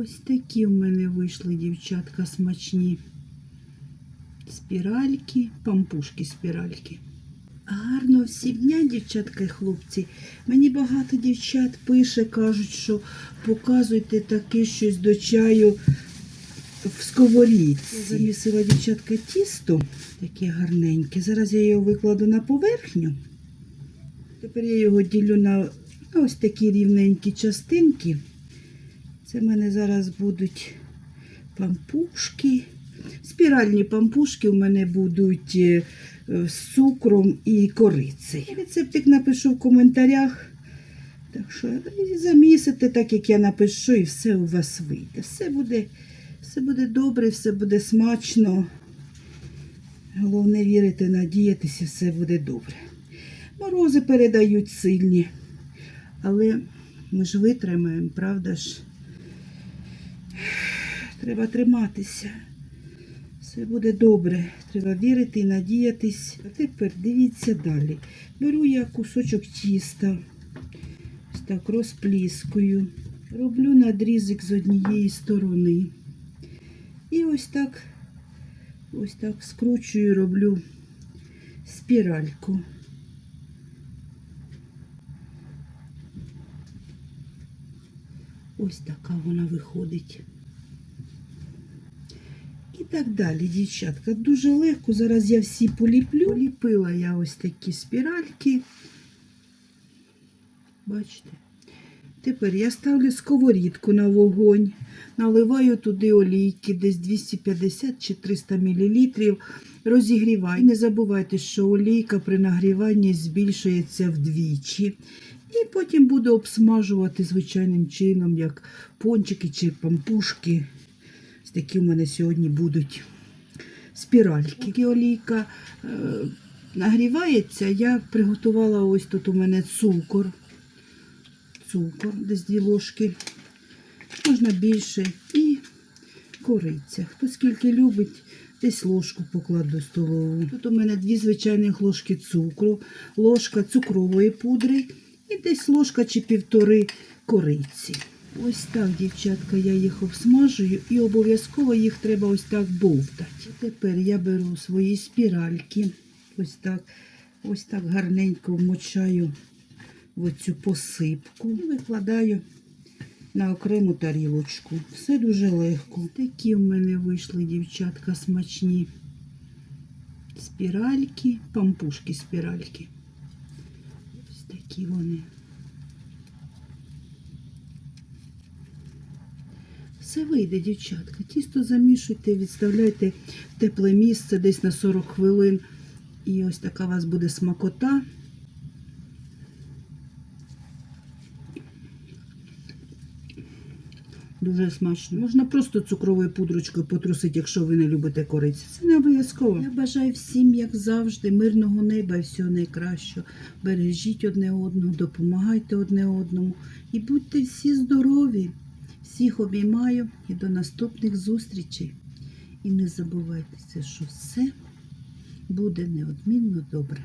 Ось такі в мене вийшли дівчатка смачні. Спіральки, пампушки спіральки. Гарно всім дня, дівчатка і хлопці. Мені багато дівчат пише, кажуть, що показуйте таке щось до чаю в сковорідці. Я замісила дівчатка тісто, таке гарненьке. Зараз я його викладу на поверхню. Тепер я його ділю на ось такі рівненькі частинки. Це в мене зараз будуть пампушки. Спіральні пампушки у мене будуть е, з цукром і корицею. Рецептик напишу в коментарях. Так що замісите, так як я напишу, і все у вас вийде. Все буде, все буде добре, все буде смачно. Головне вірити, надіятися, все буде добре. Морози передають сильні. Але ми ж витримаємо, правда ж? Треба триматися. Все буде добре. Треба вірити і надіятись. А тепер дивіться далі. Беру я кусочок тіста, ось так розпліскую. Роблю надрізик з однієї сторони. І ось так, ось так скручую, роблю спіральку. Ось така вона виходить. І так далі, дівчатка. Дуже легко. Зараз я всі поліплю. Поліпила я ось такі спіральки. Бачите? Тепер я ставлю сковорідку на вогонь, наливаю туди олійки, десь 250 чи 300 мл. Розігріваю. Не забувайте, що олійка при нагріванні збільшується вдвічі. І потім буду обсмажувати звичайним чином, як пончики чи пампушки. Ось такі в мене сьогодні будуть спіральки. Поки олійка е, нагрівається, я приготувала ось тут у мене цукор. Цукор, десь дві ложки. Можна більше. І кориця. Хто скільки любить, десь ложку покладу столову. Тут у мене дві звичайних ложки цукру, ложка цукрової пудри і десь ложка чи півтори кориці. Ось так, дівчатка, я їх обсмажую і обов'язково їх треба ось так бовтати. Тепер я беру свої спіральки, ось так, ось так гарненько вмочаю в оцю посипку і викладаю на окрему тарілочку. Все дуже легко. Такі в мене вийшли, дівчатка, смачні спіральки, пампушки спіральки. Такі вони. Все вийде, дівчатка. Тісто замішуйте, відставляйте в тепле місце десь на 40 хвилин. І ось така у вас буде смакота. Дуже смачно. Можна просто цукровою пудрочкою потрусити, якщо ви не любите кориці. Це не обов'язково. Я бажаю всім, як завжди, мирного неба і всього найкращого. Бережіть одне одного, допомагайте одне одному і будьте всі здорові. Всіх обіймаю і до наступних зустрічей. І не забувайте, що все буде неодмінно добре.